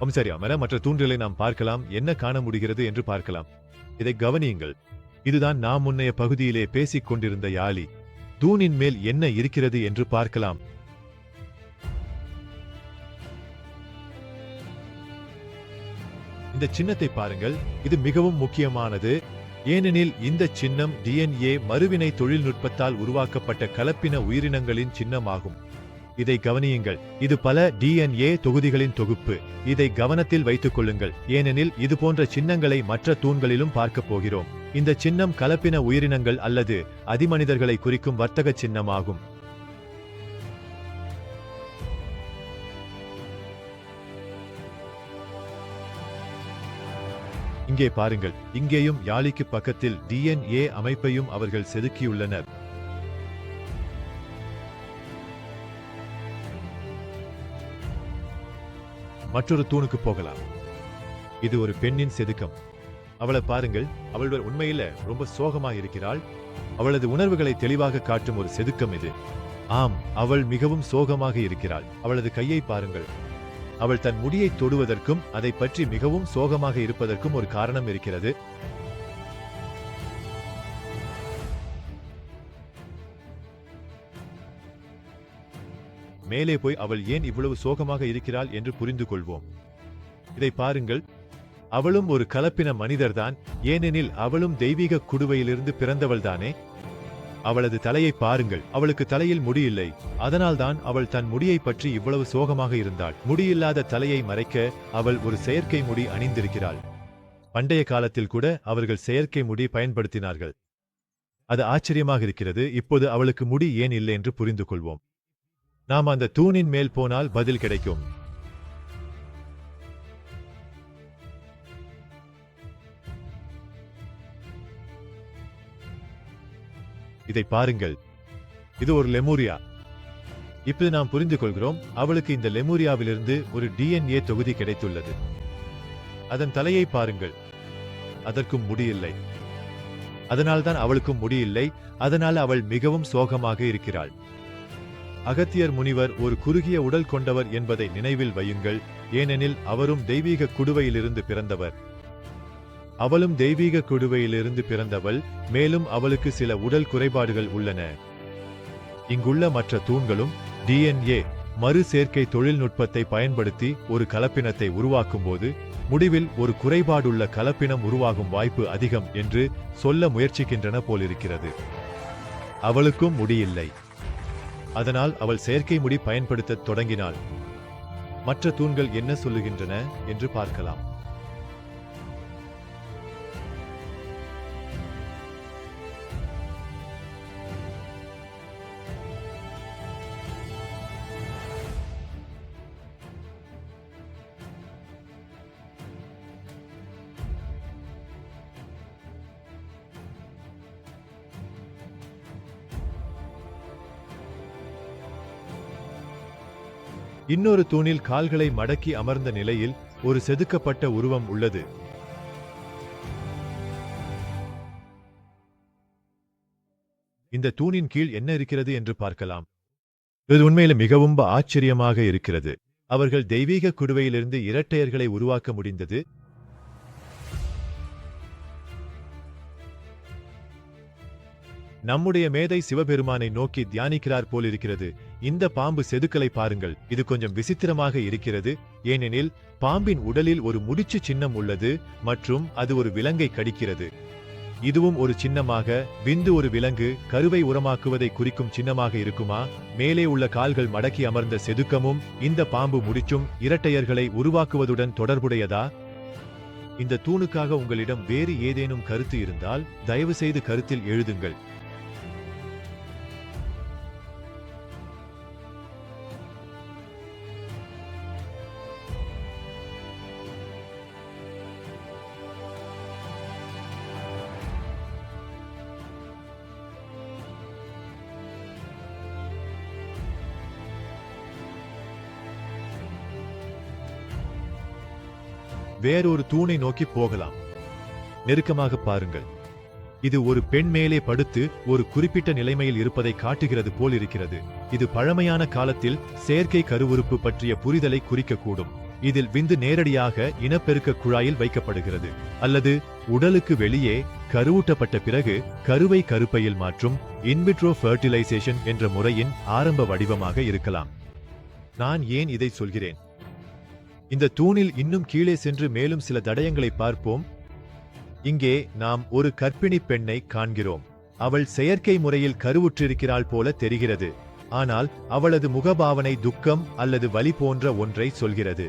ஆம் அமர மற்ற தூண்களை நாம் பார்க்கலாம். என்ன காண முடிகிறது என்று பார்க்கலாம். இதை கவனியுங்கள். இதுதான் நாம் முன்னைய பகுதியிலே பேசிக் கொண்டிருந்த யாழி. தூணின் மேல் என்ன இருக்கிறது என்று பார்க்கலாம். இந்த சின்னத்தை பாருங்கள். இது மிகவும் முக்கியமானது. ஏனெனில் இந்த சின்னம் டிஎன்ஏ மறுவினை தொழில்நுட்பத்தால் உருவாக்கப்பட்ட கலப்பின உயிரினங்களின் சின்னமாகும். இதை கவனியுங்கள். இது பல டிஎன்ஏ தொகுதிகளின் தொகுப்பு. இதை கவனத்தில் வைத்துக் கொள்ளுங்கள். ஏனெனில் இது போன்ற சின்னங்களை மற்ற தூண்களிலும் பார்க்கப் போகிறோம். இந்த சின்னம் கலப்பின உயிரினங்கள் அல்லது அதிமனிதர்களை குறிக்கும் வர்த்தக சின்னமாகும். இங்கே பாருங்கள். இங்கேயும் யாழிக்கு பக்கத்தில் டிஎன்ஏ அமைப்பையும் அவர்கள் செதுக்கியுள்ளனர். மற்றொரு தூணுக்கு போகலாம். இது ஒரு பெண்ணின் செதுக்கம். அவளை பாருங்கள் அவள் உண்மையில ரொம்ப சோகமா இருக்கிறாள். அவளது உணர்வுகளை தெளிவாக காட்டும் ஒரு செதுக்கம் இது. ஆம் அவள் மிகவும் சோகமாக இருக்கிறாள். அவளது கையை பாருங்கள். அவள் தன் முடியை தொடுவதற்கும் அதை பற்றி மிகவும் சோகமாக இருப்பதற்கும் ஒரு காரணம் இருக்கிறது. மேலே போய் அவள் ஏன் இவ்வளவு சோகமாக இருக்கிறாள் என்று புரிந்து கொள்வோம் இதை பாருங்கள். அவளும் ஒரு கலப்பின மனிதர்தான். ஏனெனில் அவளும் தெய்வீக குடுவையிலிருந்து பிறந்தவள்தானே? அவளது தலையை பாருங்கள். அவளுக்கு தலையில் முடியில்லை அதனால்தான் அவள் தன் முடியை பற்றி இவ்வளவு சோகமாக இருந்தாள். முடியில்லாத தலையை மறைக்க அவள் ஒரு செயற்கை முடி அணிந்திருக்கிறாள். பண்டைய காலத்தில் கூட அவர்கள் செயற்கை முடி பயன்படுத்தினார்கள். அது ஆச்சரியமாக இருக்கிறது. இப்போது அவளுக்கு முடி ஏன் இல்லை என்று புரிந்து கொள்வோம் நாம் அந்த தூணின் மேல் போனால் பதில் கிடைக்கும். இதை பாருங்கள். இது ஒரு லெமூரியா. இப்போது நாம் புரிந்து கொள்கிறோம் அவளுக்கு இந்த லெமூரியாவிலிருந்து ஒரு டிஎன்ஏ தொகுதி கிடைத்துள்ளது. அதன் தலையை பாருங்கள். அதற்கும் முடியில்லை. அதனால்தான் அவளுக்கும் முடியில்லை. அதனால் அவள் மிகவும் சோகமாக இருக்கிறாள். அகத்தியர் முனிவர் ஒரு குறுகிய உடல் கொண்டவர் என்பதை நினைவில் வையுங்கள். ஏனெனில் அவரும் தெய்வீக குடுவையிலிருந்து பிறந்தவர். அவளும் தெய்வீக குடுவையிலிருந்து பிறந்தவள். மேலும் அவளுக்கு சில உடல் குறைபாடுகள் உள்ளன. இங்குள்ள மற்ற தூண்களும் டிஎன்ஏ மறு சேர்க்கை தொழில்நுட்பத்தை பயன்படுத்தி ஒரு கலப்பினத்தை உருவாக்கும் போது முடிவில் ஒரு குறைபாடுள்ள கலப்பினம் உருவாகும் வாய்ப்பு அதிகம் என்று சொல்ல முயற்சிக்கின்றன போலிருக்கிறது. அவளுக்கும் முடியில்லை. அதனால் அவள் செயற்கை முடி பயன்படுத்தத் தொடங்கினாள். மற்ற தூண்கள் என்ன சொல்லுகின்றன என்று பார்க்கலாம். இன்னொரு தூணில் கால்களை மடக்கி அமர்ந்த நிலையில் ஒரு செதுக்கப்பட்ட உருவம் உள்ளது. இந்த தூணின் கீழ் என்ன இருக்கிறது என்று பார்க்கலாம். இது உண்மையில் மிகவும் ஆச்சரியமாக இருக்கிறது. அவர்கள் தெய்வீக குடுவையிலிருந்து இரட்டையர்களை உருவாக்க முடிந்தது. நம்முடைய மேதை சிவபெருமானை நோக்கி தியானிக்கிறார் போலிருக்கிறது. இந்த பாம்பு செதுக்கலை பாருங்கள். இது கொஞ்சம் விசித்திரமாக இருக்கிறது. ஏனெனில் பாம்பின் உடலில் ஒரு முடிச்சு சின்னம் உள்ளது மற்றும் அது ஒரு விலங்கை கடிக்கிறது. இதுவும் ஒரு சின்னமாக விந்து ஒரு விலங்கு கருவை உரமாக்குவதை குறிக்கும் சின்னமாக இருக்குமா? மேலே உள்ள கால்கள் மடக்கி அமர்ந்த செதுக்கமும் இந்த பாம்பு முடிச்சும் இரட்டையர்களை உருவாக்குவதுடன் தொடர்புடையதா? இந்த தூணுக்காக உங்களிடம் வேறு ஏதேனும் கருத்து இருந்தால் தயவு செய்து கருத்தில் எழுதுங்கள். வேறொரு தூணை நோக்கி போகலாம். நெருக்கமாக பாருங்கள். இது ஒரு பெண் மேலே படுத்து ஒரு குறிப்பிட்ட நிலைமையில் இருப்பதை காட்டுகிறது போல் இருக்கிறது இது பழமையான காலத்தில் செயற்கை கருவுறுப்பு பற்றிய புரிதலை குறிக்கக்கூடும். இதில் விந்து நேரடியாக இனப்பெருக்க குழாயில் வைக்கப்படுகிறது. அல்லது உடலுக்கு வெளியே கருவூட்டப்பட்ட பிறகு கருவை கருப்பையில் மாற்றும் இன்விட்ரோ ஃபர்டிலைசேஷன் என்ற முறையின் ஆரம்ப வடிவமாக இருக்கலாம். நான் ஏன் இதை சொல்கிறேன்? இந்த தூணில் இன்னும் கீழே சென்று மேலும் சில தடயங்களை பார்ப்போம். இங்கே நாம் ஒரு கற்பிணி பெண்ணை காண்கிறோம். அவள் செயற்கை முறையில் கருவுற்றிருக்கிறாள் போல தெரிகிறது. ஆனால் அவளது முகபாவனை துக்கம் அல்லது வலி போன்ற ஒன்றை சொல்கிறது.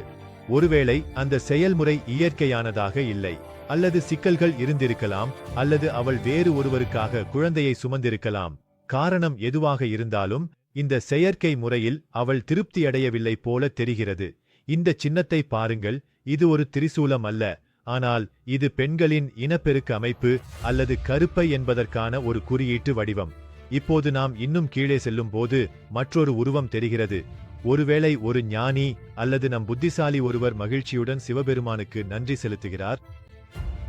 ஒருவேளை அந்த செயல்முறை இயற்கையானதாக இல்லை. அல்லது சிக்கல்கள் இருந்திருக்கலாம் அல்லது அவள் வேறு ஒருவருக்காக குழந்தையை சுமந்திருக்கலாம். காரணம் எதுவாக இருந்தாலும் இந்த செயற்கை முறையில் அவள் திருப்தியடையவில்லை போல தெரிகிறது. இந்த சின்னத்தை பாருங்கள் இது ஒரு திரிசூலம் அல்ல ஆனால் இது பெண்களின் இனப்பெருக்க அமைப்பு அல்லது கருப்பை என்பதற்கான ஒரு குறியீட்டு வடிவம். இப்போது நாம் இன்னும் கீழே செல்லும் போது மற்றொரு உருவம் தெரிகிறது. ஒருவேளை ஒரு ஞானி அல்லது நம் புத்திசாலி ஒருவர் மகிழ்ச்சியுடன் சிவபெருமானுக்கு நன்றி செலுத்துகிறார்.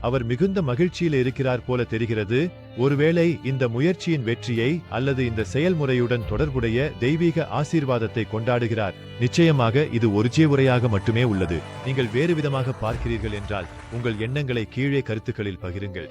அவர் மிகுந்த மகிழ்ச்சியில் இருக்கிறார் போல தெரிகிறது. ஒருவேளை இந்த முயற்சியின் வெற்றியை அல்லது இந்த செயல்முறையுடன் தொடர்புடைய தெய்வீக ஆசீர்வாதத்தை கொண்டாடுகிறார். நிச்சயமாக இது ஒருஜே உரையாக மட்டுமே உள்ளது. நீங்கள் வேறு விதமாக பார்க்கிறீர்கள் என்றால் உங்கள் எண்ணங்களை கீழே கருத்துக்களில் பகிருங்கள்.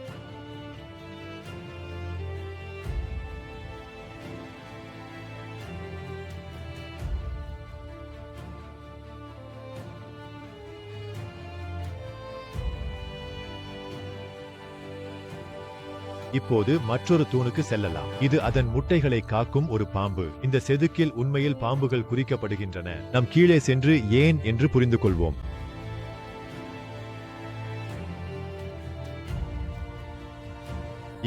இப்போது மற்றொரு தூணுக்கு செல்லலாம். இது அதன் முட்டைகளை காக்கும் ஒரு பாம்பு. இந்த செதுக்கில் உண்மையில் பாம்புகள் குறிக்கப்படுகின்றன. நம் கீழே சென்று ஏன் என்று புரிந்து கொள்வோம்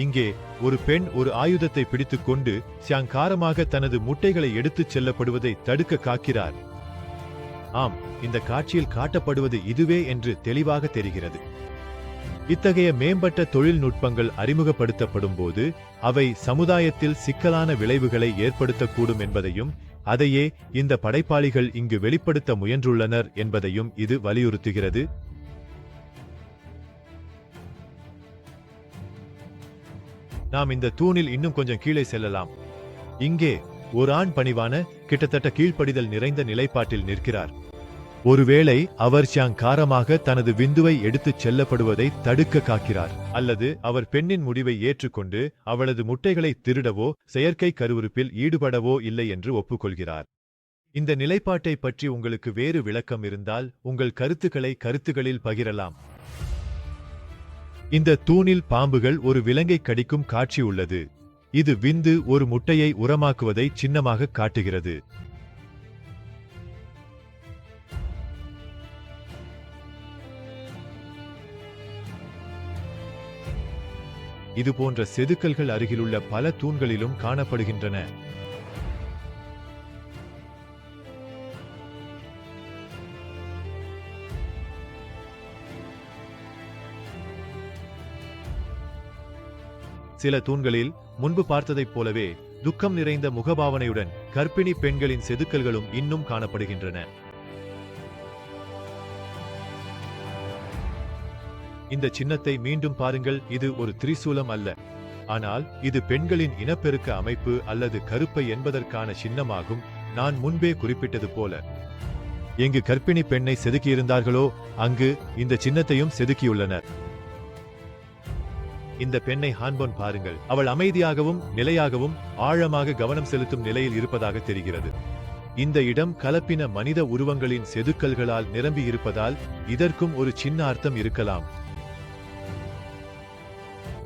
இங்கே ஒரு பெண் ஒரு ஆயுதத்தை பிடித்துக்கொண்டு சியாங்காரமாக தனது முட்டைகளை எடுத்துச் செல்லப்படுவதை தடுக்க காக்கிறார். ஆம் இந்த காட்சியில் காட்டப்படுவது இதுவே என்று தெளிவாக தெரிகிறது. இத்தகைய மேம்பட்ட தொழில்நுட்பங்கள் அறிமுகப்படுத்தப்படும் போது அவை சமுதாயத்தில் சிக்கலான விளைவுகளை ஏற்படுத்தக்கூடும் என்பதையும் அதையே இந்த படைப்பாளிகள் இங்கு வெளிப்படுத்த முயன்றுள்ளனர் என்பதையும் இது வலியுறுத்துகிறது. நாம் இந்த தூணில் இன்னும் கொஞ்சம் கீழே செல்லலாம். இங்கே ஒரு ஆண் பணிவான கிட்டத்தட்ட கீழ்ப்படிதல் நிறைந்த நிலைப்பாட்டில் நிற்கிறார். ஒருவேளை அவர் காரமாக தனது விந்துவை எடுத்துச் செல்லப்படுவதை தடுக்க காக்கிறார். அல்லது அவர் பெண்ணின் முடிவை ஏற்றுக்கொண்டு அவளது முட்டைகளை திருடவோ செயற்கை கருவுறுப்பில் ஈடுபடவோ இல்லை என்று ஒப்புக்கொள்கிறார். இந்த நிலைப்பாட்டை பற்றி உங்களுக்கு வேறு விளக்கம் இருந்தால் உங்கள் கருத்துக்களை கருத்துகளில் பகிரலாம். இந்த தூணில் பாம்புகள் ஒரு விலங்கை கடிக்கும் காட்சி உள்ளது. இது விந்து ஒரு முட்டையை உரமாக்குவதை சின்னமாக காட்டுகிறது. இது போன்ற செதுக்கல்கள் அருகிலுள்ள பல தூண்களிலும் காணப்படுகின்றன. சில தூண்களில் முன்பு பார்த்ததைப் போலவே துக்கம் நிறைந்த முகபாவனையுடன் கர்ப்பிணி பெண்களின் செதுக்கல்களும் இன்னும் காணப்படுகின்றன. இந்த சின்னத்தை மீண்டும் பாருங்கள் இது ஒரு திரிசூலம் அல்ல. ஆனால் இது பெண்களின் இனப்பெருக்க அமைப்பு அல்லது கருப்பை என்பதற்கான சின்னமாகும் நான் முன்பே குறிப்பிட்டது போல. எங்கு கர்ப்பிணி பெண்ணை செதுக்கியிருந்தார்களோ அங்கு இந்த சின்னத்தையும் செதுக்கியுள்ளனர். இந்த பெண்ணை ஹான்பொன் பாருங்கள். அவள் அமைதியாகவும் நிலையாகவும் ஆழமாக கவனம் செலுத்தும் நிலையில் இருப்பதாக தெரிகிறது. இந்த இடம் கலப்பின மனித உருவங்களின் செதுக்கல்களால் நிரம்பி இருப்பதால் இதற்கும் ஒரு சின்ன அர்த்தம் இருக்கலாம்.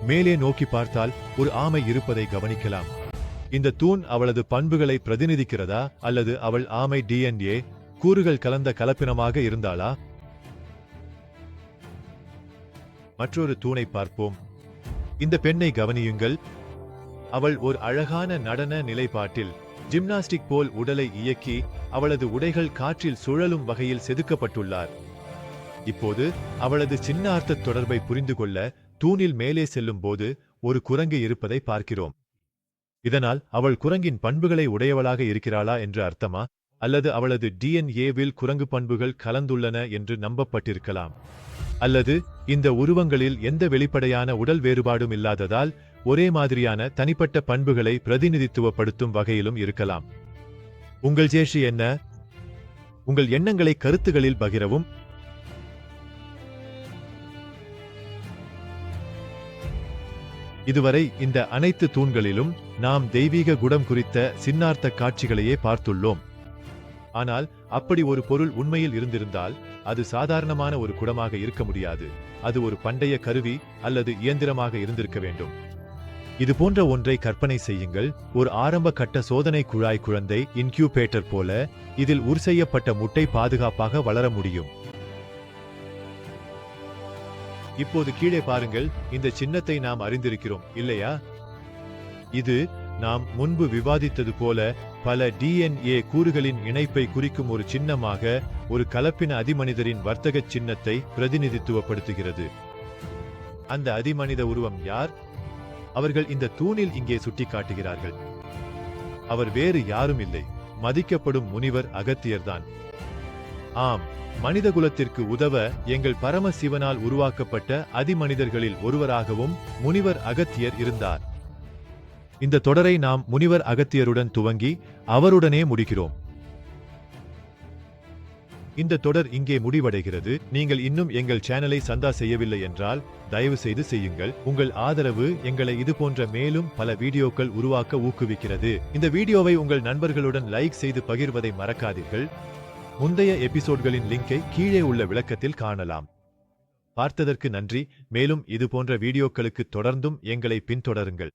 மேலே நோக்கி பார்த்தால் ஒரு ஆமை இருப்பதை கவனிக்கலாம். இந்த தூண் அவளது பண்புகளை பிரதிநிதிக்கிறதா அல்லது அவள் ஆமை டிஎன்ஏ கூறுகள் கலந்த கலப்பினமாக இருந்தாளா? மற்றொரு தூணை பார்ப்போம். இந்த பெண்ணை கவனியுங்கள். அவள் ஒரு அழகான நடன நிலைப்பாட்டில் ஜிம்னாஸ்டிக் போல் உடலை இயக்கி அவளது உடைகள் காற்றில் சுழலும் வகையில் செதுக்கப்பட்டுள்ளார். இப்போது அவளது சின்னார்த்த தொடர்பை புரிந்து கொள்ள தூணில் மேலே செல்லும் போது ஒரு குரங்கு இருப்பதை பார்க்கிறோம். இதனால் அவள் குரங்கின் பண்புகளை உடையவளாக இருக்கிறாளா என்று அர்த்தமா? அல்லது அவளது டிஎன்ஏவில் குரங்கு பண்புகள் கலந்துள்ளன என்று நம்பப்பட்டிருக்கலாம். அல்லது இந்த உருவங்களில் எந்த வெளிப்படையான உடல் வேறுபாடும் இல்லாததால் ஒரே மாதிரியான தனிப்பட்ட பண்புகளை பிரதிநிதித்துவப்படுத்தும் வகையிலும் இருக்கலாம். உங்கள் ஜேஷி என்ன? உங்கள் எண்ணங்களை கருத்துகளில் பகிரவும். இதுவரை இந்த அனைத்து தூண்களிலும் நாம் தெய்வீக குடம் குறித்த சின்னார்த்த காட்சிகளையே பார்த்துள்ளோம். ஆனால் அப்படி ஒரு பொருள் உண்மையில் இருந்திருந்தால் அது சாதாரணமான ஒரு குடமாக இருக்க முடியாது. அது ஒரு பண்டைய கருவி அல்லது இயந்திரமாக இருந்திருக்க வேண்டும். இது போன்ற ஒன்றை கற்பனை செய்யுங்கள். ஒரு ஆரம்ப கட்ட சோதனை குழாய் குழந்தை இன்கியூபேட்டர் போல இதில் உர் செய்யப்பட்ட முட்டை பாதுகாப்பாக வளர முடியும். இப்போது கீழே பாருங்கள் இந்த சின்னத்தை நாம் அறிந்திருக்கிறோம் இல்லையா? இது நாம் முன்பு விவாதித்தது போல பல டிஎன்ஏ கூறுகளின் இணைப்பை குறிக்கும் ஒரு சின்னமாக ஒரு கலப்பின அதிமனிதரின் வர்த்தக சின்னத்தை பிரதிநிதித்துவப்படுத்துகிறது. அந்த அதிமனித உருவம் யார்? அவர்கள் இந்த தூணில் இங்கே சுட்டிக்காட்டுகிறார்கள். அவர் வேறு யாரும் இல்லை. மதிக்கப்படும் முனிவர் அகத்தியர்தான். ஆம் மனிதகுலத்திற்கு உதவ எங்கள் பரமசிவனால் உருவாக்கப்பட்ட அதிமனிதர்களில் ஒருவராகவும் முனிவர் அகத்தியர் இருந்தார். இந்த தொடரை நாம் முனிவர் அகத்தியருடன் துவங்கி அவருடனே முடிக்கிறோம். இந்த தொடர் இங்கே முடிவடைகிறது. நீங்கள் இன்னும் எங்கள் சேனலை சந்தா செய்யவில்லை என்றால் தயவு செய்து செய்யுங்கள். உங்கள் ஆதரவு எங்களை இது போன்ற மேலும் பல வீடியோக்கள் உருவாக்க ஊக்குவிக்கிறது. இந்த வீடியோவை உங்கள் நண்பர்களுடன் லைக் செய்து பகிர்வதை மறக்காதீர்கள். முந்தைய எபிசோட்களின் லிங்கை கீழே உள்ள விளக்கத்தில் காணலாம். பார்த்ததற்கு நன்றி. மேலும் இது போன்ற வீடியோக்களுக்கு தொடர்ந்தும் எங்களை பின்தொடருங்கள்.